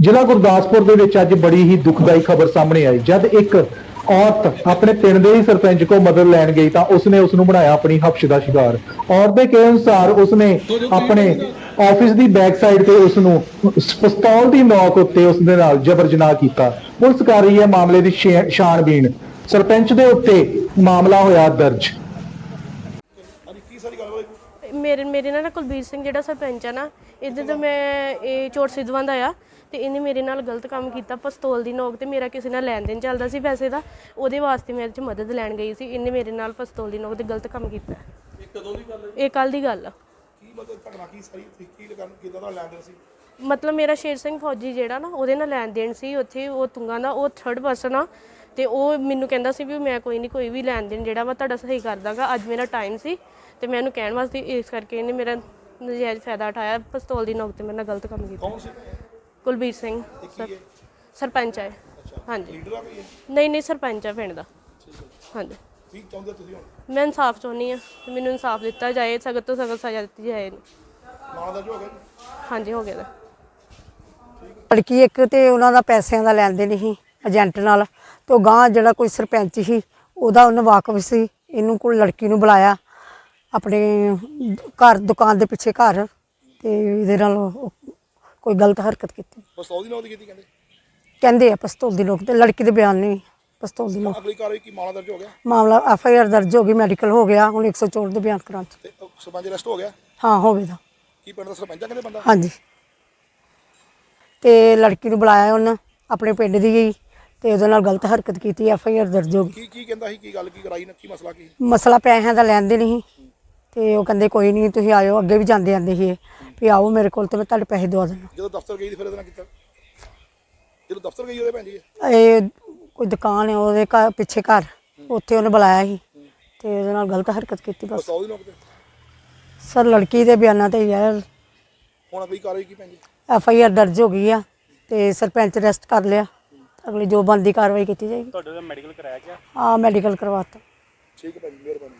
ਜ਼ਿਲ੍ਹਾ ਗੁਰਦਾਸਪੁਰ ਦੇ ਵਿੱਚ ਅੱਜ ਬੜੀ ਹੀ ਦੁਖਦਾਈ ਖਬਰ ਸਾਹਮਣੇ ਆਈ। ਜਦ ਇੱਕ ਔਰਤ ਆਪਣੇ ਪਿੰਡ ਦੇ ਹੀ ਸਰਪੰਚ ਕੋਲ ਮਦਦ ਲੈਣ ਗਈ ਤਾਂ ਉਸਨੇ ਉਸ ਨੂੰ ਬਣਾਇਆ ਆਪਣੀ ਹਫਸ਼ ਦਾ ਸ਼ਿਕਾਰ। ਔਰਤ ਦੇ ਕਹੇ ਅਨੁਸਾਰ ਉਸਨੇ ਆਪਣੇ ਆਫਿਸ ਦੀ ਬੈਕ ਸਾਈਡ ਤੇ ਉਸ ਨੂੰ ਪਿਸਤੌਲ ਦੀ ਨੋਕ ਉੱਤੇ ਉਸ ਦੇ ਨਾਲ ਜਬਰ ਜਨਾਹ ਕੀਤਾ। ਪੁਲਿਸ ਕਰ ਰਹੀ ਹੈ ਮਾਮਲੇ ਦੀ ਛੇ- ਛਾਣਬੀਣ। ਸਰਪੰਚ ਦੇ ਉੱਤੇ ਮਾਮਲਾ ਹੋਇਆ ਦਰਜ। ਮੇਰੇ ਮੇਰੇ ਨਾਲ ਨਾ ਕੁਲਬੀਰ ਸਿੰਘ ਜਿਹੜਾ ਸਰਪੰਚ ਆ ਨਾ ਇਹਦੇ ਤੋਂ ਮੈਂ ਇਹ ਚੋਟ ਸਿੱਧਵਾਂ ਦਾ ਆ ਤੇ ਇਹਨੇ ਮੇਰੇ ਨਾਲ ਗਲਤ ਕੰਮ ਕੀਤਾ ਪਿਸਤੌਲ ਦੀ ਨੋਕ ਤੇ ਮੇਰਾ ਕਿਸੇ ਨਾਲ ਲੈਣ ਦੇਣ ਚੱਲਦਾ ਸੀ ਪੈਸੇ ਦਾ ਉਹਦੇ ਵਾਸਤੇ ਮੈਂ ਇਹਦੇ ਚ ਮਦਦ ਲੈਣ ਗਈ ਸੀ ਇਹਨੇ ਮੇਰੇ ਨਾਲ ਪਿਸਤੌਲ ਦੀ ਨੋਕ ਤੇ ਗਲਤ ਕੰਮ ਕੀਤਾ। ਇਹ ਕਦੋਂ ਦੀ ਗੱਲ ਹੈ? ਇਹ ਕੱਲ ਦੀ ਗੱਲ ਆ। ਕੀ ਮਤਲਬ ਘਟਨਾ ਕੀ ਸਾਰੀ ਕੀ ਲਗਨ ਕਿਦਾਂ ਦਾ ਲੈਂਦੇ ਸੀ? ਮਤਲਬ ਮੇਰਾ ਸ਼ੇਰ ਸਿੰਘ ਫੌਜੀ ਜਿਹੜਾ ਨਾ ਉਹਦੇ ਨਾਲ ਲੈਣ ਦੇਣ ਸੀ ਉੱਥੇ ਉਹ ਤੁੰਗਾ ਦਾ ਉਹ ਥਰਡ ਪਰਸਨ ਆ ਤੇ ਉਹ ਮੈਨੂੰ ਕਹਿੰਦਾ ਸੀ ਵੀ ਮੈਂ ਕੋਈ ਨਹੀਂ ਕੋਈ ਵੀ ਲੈਣ ਦੇਣ ਜਿਹੜਾ ਵਾ ਤੁਹਾਡਾ ਸਹੀ ਕਰ ਦਾਂਗਾ। ਅੱਜ ਮੇਰਾ ਟਾਈਮ ਸੀ ਤੇ ਮੈਂ ਉਹਨੂੰ ਕਹਿਣ ਵਾਸਤੇ ਇਸ ਕਰਕੇ ਇਹਨੇ ਮੇਰਾ ਨਜਾਇਜ਼ ਫਾਇਦਾ ਉਠਾਇਆ। ਪਿਸਤੌਲ ਦੀ ਨੋਕ ਤੇ ਮੇਰੇ ਨਾਲ ਗਲਤ ਕੰਮ ਕੀਤਾ। ਕੌਣ ਸੀ? ਕੁਲਬੀਰ ਸਿੰਘ ਸਰ ਸਰਪੰਚ ਹੈ। ਹਾਂਜੀ। ਲੀਡਰ ਆ ਕੋਈ ਇਹ? ਨਹੀਂ ਨਹੀਂ ਸਰਪੰਚ ਆ ਪਿੰਡ ਦਾ। ਹਾਂਜੀ। ਕੀ ਚਾਹੁੰਦੇ ਤੁਸੀਂ ਹੁਣ? ਮੈਂ ਇਨਸਾਫ ਚਾਹੁੰਦੀ ਆ ਤੇ ਮੈਨੂੰ ਇਨਸਾਫ ਦਿੱਤਾ ਜਾਏ ਸਖਤ ਤੋਂ ਸਖਤ ਸਜ਼ਾ ਦਿੱਤੀ ਜਾਏ। ਇਹਨੂੰ। ਮਾਣਾ ਦਾ ਜੋ ਹੋ ਗਿਆ ਜੀ? ਹਾਂਜੀ ਹੋ ਗਿਆ ਦਾ ਲੜਕੀ ਇੱਕ ਤੇ ਉਹਨਾਂ ਦਾ ਪੈਸਿਆਂ ਦਾ ਲੈਣ ਦੇਣ ਸੀ ਏਜੰਟ ਨਾਲ ਤੇ ਉਹ ਗਾਂ ਜਿਹੜਾ ਕੋਈ ਸਰਪੰਚ ਸੀ ਉਹਦਾ ਉਹਨੂੰ ਵਾਕਫ ਸੀ ਇਹਨੂੰ ਕੋਲ ਲੜਕੀ ਨੂੰ ਬੁਲਾਇਆ ਆਪਣੇ ਘਰ ਦੁਕਾਨ ਦੇ ਪਿੱਛੇ ਘਰ ਤੇ ਇਹਦੇ ਨਾਲ ਉਹ ਕੋਈ ਗਲਤ ਹਰਕਤ ਕੀਤੀ। ਪਿਸਤੌਲ ਦੀ ਨੌ ਦੀ ਕੀਤੀ ਕਹਿੰਦੇ? ਕਹਿੰਦੇ ਆ ਪਿਸਤੌਲ ਦੀ ਲੋਕ ਤੇ ਲੜਕੀ ਦੇ ਬਿਆਨ ਨਹੀਂ ਪਿਸਤੌਲ ਦੀ ਲੋਕ ਅਗਲੀ ਕਾਰਵਾਈ ਕੀ ਮਾਣਾ ਦਰਜ ਹੋ ਗਿਆ? ਮਾਮਲਾ ਐਫ ਆਈ ਆਰ ਦਰਜ ਹੋ ਗਈ ਮੈਡੀਕਲ ਹੋ ਗਿਆ ਹੁਣ 104 ਦੇ ਬਿਆਨ ਕਰਾਂ ਤੇ ਸਰਪੰਚ ਅਰੈਸਟ ਹੋ ਗਿਆ? ਹਾਂ ਹੋਵੇਗਾ ਕੀ ਪਿੰਡ ਦਾ ਸਰਪੰਚ ਕਹਿੰਦੇ ਬੰਦਾ? ਹਾਂਜੀ। ਤੇ ਲੜਕੀ ਨੂੰ ਬੁਲਾਇਆ ਉਹਨਾਂ ਆਪਣੇ ਪਿੰਡ ਦੀ ਗਈ ਤੇ ਉਹਦੇ ਨਾਲ ਗਲਤ ਹਰਕਤ ਕੀਤੀ ਐਫ ਆਈ ਆਰ ਦਰਜ ਹੋ ਗਈ। ਕੀ ਕੀ ਕਹਿੰਦਾ ਸੀ? ਕੀ ਗੱਲ ਕੀ ਕਰਾਈ ਨਾ? ਕੀ ਮਸਲਾ ਕੀ? ਮਸਲਾ ਪੈਸਿਆਂ ਦਾ ਲੈਂਦੇ ਨਹੀਂ ਤੇ ਉਹ ਕਹਿੰਦੇ ਕੋਈ ਨਹੀਂ ਤੁਸੀਂ ਆਇਓ ਅੱਗੇ ਵੀ ਜਾਂਦੇ ਆਂਦੇ ਸੀ ਇਹ, ਵੀ ਆਓ ਮੇਰੇ ਕੋਲ ਤੇ ਮੈਂ ਤੁਹਾਡੇ ਪੈਸੇ ਦਵਾ ਦਿੰਦਾ। ਜਦੋਂ ਦਫ਼ਤਰ ਗਈ ਤੇ ਫਿਰ ਇਹਦੇ ਨਾਲ ਕੀਤਾ? ਜਦੋਂ ਦਫ਼ਤਰ ਗਈ ਉਹਦੇ ਭੈਣ ਜੀ? ਇਹ ਕੋਈ ਦੁਕਾਨ ਹੈ ਉਹਦੇ ਘਰ ਪਿੱਛੇ ਘਰ। ਉੱਥੇ ਉਹਨੇ ਬੁਲਾਇਆ ਸੀ। ਤੇ ਉਹਦੇ ਨਾਲ ਗਲਤ ਹਰਕਤ ਕੀਤੀ ਬਸ। ਪਿਸਤੌਲ ਦੀ ਨੌਕ ਤੇ? ਸਰ ਲੜਕੀ ਦੇ ਬਿਆਨਾਂ ਤੇ ਯਾਰ ਹੁਣ ਅਗਲੀ ਕਾਰਵਾਈ ਕੀ ਭੈਣ ਜੀ? ਐਫ ਆਈ ਆਰ ਦਰਜ ਹੋ ਗਈ ਆ ਤੇ ਸਰਪੰਚ ਅਰੈਸਟ ਕਰ ਲਿਆ। ਅਗਲੀ ਜੋ ਬਣਦੀ ਕਾਰਵਾਈ ਕੀਤੀ ਜਾਏਗੀ। ਤੁਹਾਡੇ ਦਾ ਮੈਡੀਕਲ ਕਰਾਇਆ ਗਿਆ? ਆ ਮੈਡੀਕਲ ਕਰਵਾਤਾ। ਠੀਕ ਹੈ ਭੈਣ ਜੀ ਮਿਹਰਬਾਨੀ।